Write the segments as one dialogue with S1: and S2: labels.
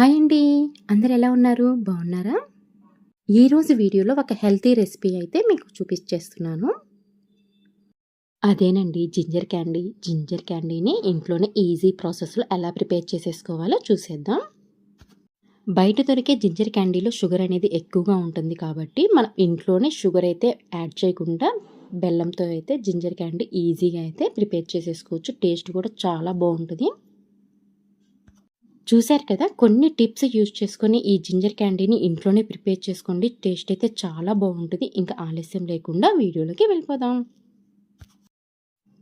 S1: Hi అండి. అందరు ఎలా ఉన్నారు? బాగున్నారా? ఈరోజు వీడియోలో ఒక హెల్తీ రెసిపీ అయితే మీకు చూపించేస్తున్నాను అదేనండి జింజర్ క్యాండీ. జింజర్ క్యాండీని ఇంట్లోనే ఈజీ ప్రాసెస్లో ఎలా ప్రిపేర్ చేసేసుకోవాలో చూసేద్దాం. బయట దొరికే జింజర్ క్యాండీలో షుగర్ అనేది ఎక్కువగా ఉంటుంది కాబట్టి మనం ఇంట్లోనే షుగర్ అయితే యాడ్ చేయకుండా బెల్లంతో అయితే జింజర్ క్యాండీ ఈజీగా అయితే ప్రిపేర్ చేసేసుకోవచ్చు. టేస్ట్ కూడా చాలా బాగుంటుంది. చూశారు కదా కొన్ని టిప్స్ యూజ్ చేసుకొని ఈ జింజర్ క్యాండీని ఇంట్లోనే ప్రిపేర్ చేసుకోండి. టేస్ట్ అయితే చాలా బాగుంటుంది. ఇంకా ఆలస్యం లేకుండా వీడియోలోకి వెళ్ళిపోదాం.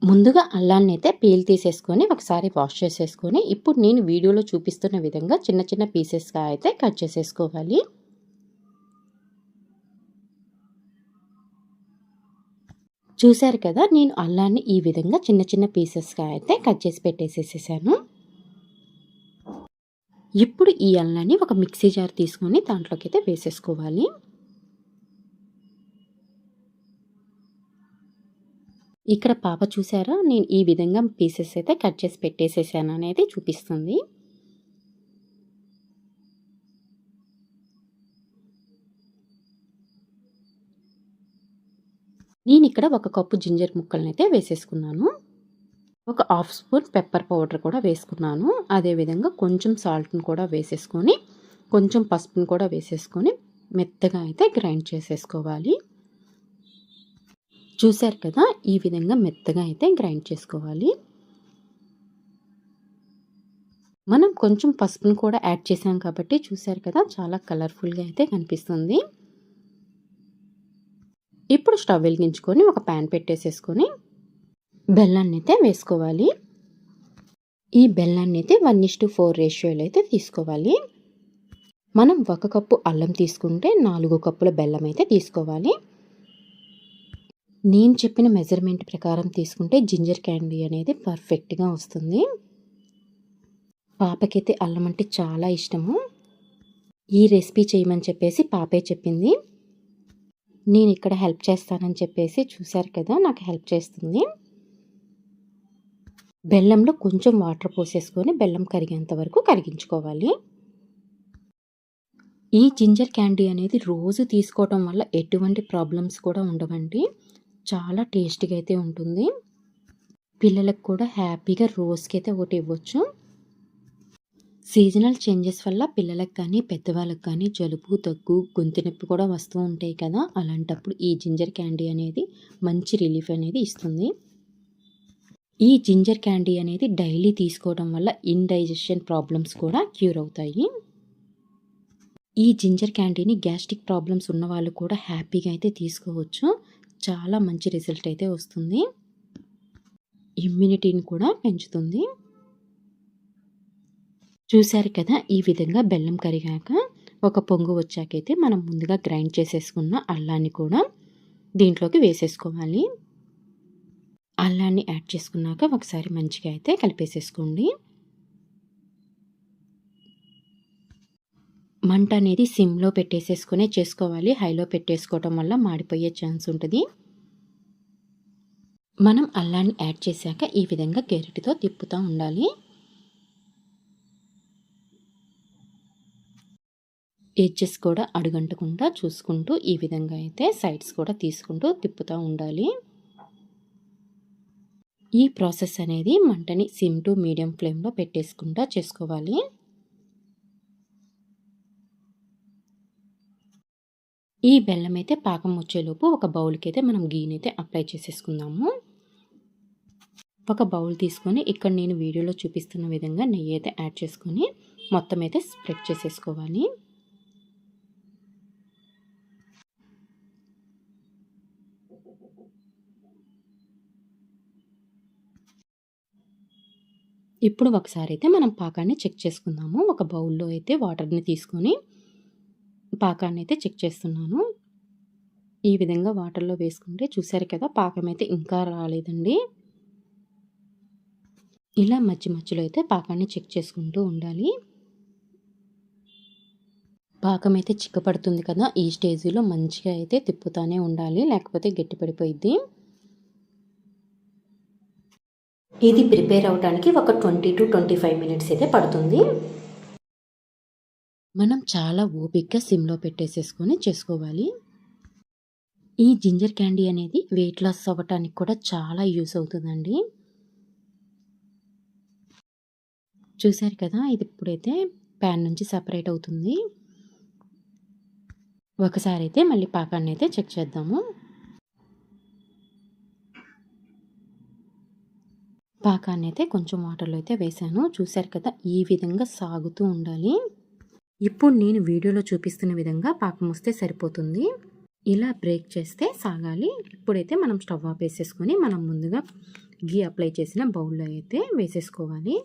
S1: ముందుగా అల్లాన్ని అయితే పీల్ తీసేసుకొని ఒకసారి వాష్ చేసేసుకొని ఇప్పుడు నేను వీడియోలో చూపిస్తున్న విధంగా చిన్న చిన్న పీసెస్గా అయితే కట్ చేసేసుకోవాలి. చూశారు కదా నేను అల్లాన్ని ఈ విధంగా చిన్న చిన్న పీసెస్గా అయితే కట్ చేసి పెట్టేసేసేసాను. ఇప్పుడు ఈ అల్లాన్ని ఒక మిక్సీ జార్ తీసుకొని దాంట్లోకి అయితే వేసేసుకోవాలి. ఇక్కడ పాప చూసారా? నేను ఈ విధంగా పీసెస్ అయితే కట్ చేసి పెట్టేసేసాను అనేది చూపిస్తుంది. నేను ఇక్కడ ఒక కప్పు జింజర్ ముక్కలను అయితే వేసేసుకున్నాను. ఒక హాఫ్ స్పూన్ పెప్పర్ పౌడర్ కూడా వేసుకున్నాను. అదేవిధంగా కొంచెం సాల్ట్ని కూడా వేసేసుకొని కొంచెం పసుపుని కూడా వేసేసుకొని మెత్తగా అయితే గ్రైండ్ చేసేసుకోవాలి. చూశారు కదా ఈ విధంగా మెత్తగా అయితే గ్రైండ్ చేసుకోవాలి. మనం కొంచెం పసుపును కూడా యాడ్ చేసాం కాబట్టి చూశారు కదా చాలా కలర్ఫుల్గా అయితే కనిపిస్తుంది. ఇప్పుడు స్టవ్ వెలిగించుకొని ఒక ప్యాన్ పెట్టేసేసుకొని బెల్లాన్ని అయితే వేసుకోవాలి. ఈ బెల్లాన్ని అయితే వన్ ఇస్ టు ఫోర్ రేషియోలో అయితే తీసుకోవాలి. మనం ఒక కప్పు అల్లం తీసుకుంటే నాలుగు కప్పుల బెల్లం అయితే తీసుకోవాలి. నేను చెప్పిన మెజర్మెంట్ ప్రకారం తీసుకుంటే జింజర్ క్యాండీ అనేది పర్ఫెక్ట్గా వస్తుంది. పాపకైతే అల్లం అంటే చాలా ఇష్టము. ఈ రెసిపీ చేయమని చెప్పేసి పాపే చెప్పింది. నేను ఇక్కడ హెల్ప్ చేస్తానని చెప్పేసి చూశారు కదా నాకు హెల్ప్ చేస్తుంది. బెల్లంలో కొంచెం వాటర్ పోసేసుకొని బెల్లం కరిగేంత వరకు కరిగించుకోవాలి. ఈ జింజర్ క్యాండీ అనేది రోజు తీసుకోవటం వల్ల ఎటువంటి ప్రాబ్లమ్స్ కూడా ఉండవండి. చాలా టేస్టీగా అయితే ఉంటుంది. పిల్లలకు కూడా హ్యాపీగా రోజుకి అయితే ఒకటి ఇవ్వచ్చు. సీజనల్ చేంజెస్ వల్ల పిల్లలకు కానీ పెద్దవాళ్ళకి కానీ జలుబు దగ్గు గొంతు నొప్పి కూడా వస్తూ ఉంటాయి కదా. అలాంటప్పుడు ఈ జింజర్ క్యాండీ అనేది మంచి రిలీఫ్ అనేది ఇస్తుంది. ఈ జింజర్ క్యాండీ అనేది డైలీ తీసుకోవడం వల్ల ఇండైజెషన్ ప్రాబ్లమ్స్ కూడా క్యూర్ అవుతాయి. ఈ జింజర్ క్యాండీని గ్యాస్ట్రిక్ ప్రాబ్లమ్స్ ఉన్న వాళ్ళు కూడా హ్యాపీగా అయితే తీసుకోవచ్చు. చాలా మంచి రిజల్ట్ అయితే వస్తుంది. ఇమ్యూనిటీని కూడా పెంచుతుంది. చూశారు కదా ఈ విధంగా బెల్లం కరిగాక ఒక పొంగు వచ్చాకైతే మనం ముందుగా గ్రైండ్ చేసేసుకున్న అల్లాన్ని కూడా దీంట్లోకి వేసేసుకోవాలి. అల్లాన్ని యాడ్ చేసుకున్నాక ఒకసారి మంచిగా అయితే కలిపేసేసుకోండి. మంట అనేది సిమ్లో పెట్టేసేసుకునే చేసుకోవాలి. హైలో పెట్టేసుకోవటం వల్ల మాడిపోయే ఛాన్స్ ఉంటుంది. మనం అల్లాన్ని యాడ్ చేశాక ఈ విధంగా గెరటితో తిప్పుతూ ఉండాలి. ఎడ్జెస్ కూడా అడుగంటకుండా చూసుకుంటూ ఈ విధంగా అయితే సైడ్స్ కూడా తీసుకుంటూ తిప్పుతూ ఉండాలి. ఈ ప్రాసెస్ అనేది మంటని సిమ్ టు మీడియం ఫ్లేమ్లో పెట్టేసుకుంటా చేసుకోవాలి. ఈ బెల్లం అయితే పాకం వచ్చేలోపు ఒక బౌల్కి అయితే మనం గీనైతే అప్లై చేసేసుకుందాము. ఒక బౌల్ తీసుకొని ఇక్కడ నేను వీడియోలో చూపిస్తున్న విధంగా నెయ్యి అయితే యాడ్ చేసుకొని మొత్తం అయితే స్ప్రెడ్ చేసేసుకోవాలి. ఇప్పుడు ఒకసారి అయితే మనం పాకాన్ని చెక్ చేసుకుందాము. ఒక బౌల్లో అయితే వాటర్ని తీసుకొని పాకాన్ని అయితే చెక్ చేస్తున్నాను. ఈ విధంగా వాటర్లో వేసుకుంటే చూసారు కదా పాకం అయితే ఇంకా రాలేదండి. ఇలా మధ్య మధ్యలో అయితే పాకాన్ని చెక్ చేసుకుంటూ ఉండాలి. పాకం అయితే చిక్కపడుతుంది కదా ఈ స్టేజీలో మంచిగా అయితే తిప్పుతూనే ఉండాలి లేకపోతే గట్టి పడిపోయిద్ది ఇది ప్రిపేర్ అవడానికి ఒక twenty to twenty five minutes అయితే పడుతుంది. మనం చాలా ఓపిక్గా సిమ్లో పెట్టేసేసుకొని చేసుకోవాలి. ఈ జింజర్ క్యాండీ అనేది వెయిట్ లాస్ అవ్వటానికి కూడా చాలా యూస్ అవుతుందండి. చూశారు కదా ఇది ఇప్పుడైతే ప్యాన్ నుంచి సపరేట్ అవుతుంది. ఒకసారి అయితే మళ్ళీ పాకాన్ని అయితే చెక్ చేద్దాము. పాకాన్ని అయితే కొంచెం వాటర్లో అయితే వేసాను. చూశారు కదా ఈ విధంగా సాగుతూ ఉండాలి. ఇప్పుడు నేను వీడియోలో చూపిస్తున్న విధంగా పాకం వస్తే సరిపోతుంది. ఇలా బ్రేక్ చేస్తే సాగాలి. ఇప్పుడైతే మనం స్టవ్ ఆఫ్ వేసేసుకొని మనం ముందుగా గీ అప్లై చేసిన బౌల్లో అయితే వేసేసుకోవాలి.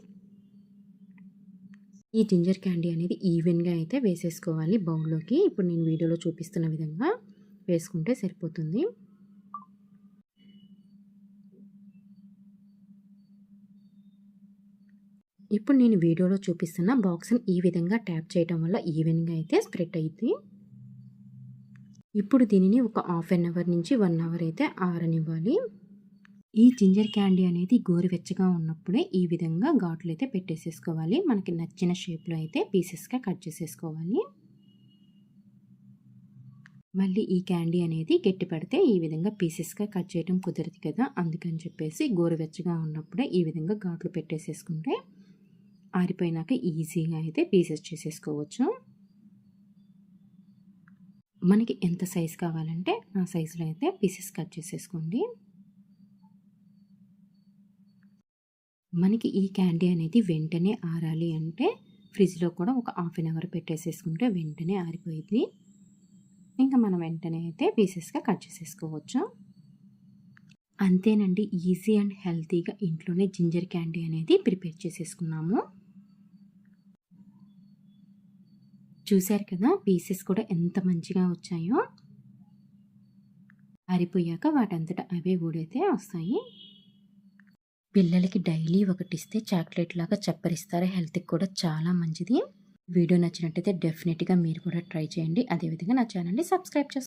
S1: ఈ జింజర్ క్యాండీ అనేది ఈవెన్గా అయితే వేసేసుకోవాలి బౌల్లోకి. ఇప్పుడు నేను వీడియోలో చూపిస్తున్న విధంగా వేసుకుంటే సరిపోతుంది. ఇప్పుడు నేను వీడియోలో చూపిస్తున్న బాక్స్ని ఈ విధంగా ట్యాప్ చేయడం వల్ల ఈవెన్గా అయితే స్ప్రెడ్ అయింది ఇప్పుడు దీనిని ఒక హాఫ్ అన్ అవర్ నుంచి వన్ అవర్ అయితే ఆరనివ్వాలి. ఈ జింజర్ క్యాండీ అనేది గోరువెచ్చగా ఉన్నప్పుడే ఈ విధంగా ఘాట్లు అయితే పెట్టేసేసుకోవాలి. మనకి నచ్చిన షేప్లో అయితే పీసెస్గా కట్ చేసేసుకోవాలి. మళ్ళీ ఈ క్యాండీ అనేది గట్టి పడితే ఈ విధంగా పీసెస్గా కట్ చేయడం కుదరదు కదా. అందుకని చెప్పేసి గోరువెచ్చగా ఉన్నప్పుడే ఈ విధంగా ఘాట్లు పెట్టేసేసుకుంటే ఆరిపోయినాక ఈజీగా అయితే పీసెస్ చేసేసుకోవచ్చు. మనకి ఎంత సైజ్ కావాలంటే ఆ సైజులో అయితే పీసెస్ కట్ చేసేసుకోండి. మనకి ఈ క్యాండీ అనేది వెంటనే ఆరాలి అంటే ఫ్రిడ్జ్లో కూడా ఒక హాఫ్ అన్ అవర్ పెట్టేసేసుకుంటే వెంటనే ఆరిపోయింది ఇంకా మనం వెంటనే అయితే పీసెస్గా కట్ చేసేసుకోవచ్చు. అంతేనండి ఈజీ అండ్ హెల్తీగా ఇంట్లోనే జింజర్ క్యాండీ అనేది ప్రిపేర్ చేసేసుకున్నాము. చూశారు కదా పీసెస్ కూడా ఎంత మంచిగా వచ్చాయో. ఆరిపోయాక వాటంతటా అవే ఊడైతే వస్తాయి. పిల్లలకి డైలీ ఒకటి ఇస్తే చాక్లెట్ లాగా చప్పరిస్తారు హెల్త్కి కూడా చాలా మంచిది. వీడియో నచ్చినట్టయితే డెఫినెట్గా మీరు కూడా ట్రై చేయండి. అదేవిధంగా నా ఛానల్ని సబ్స్క్రైబ్ చేసుకోండి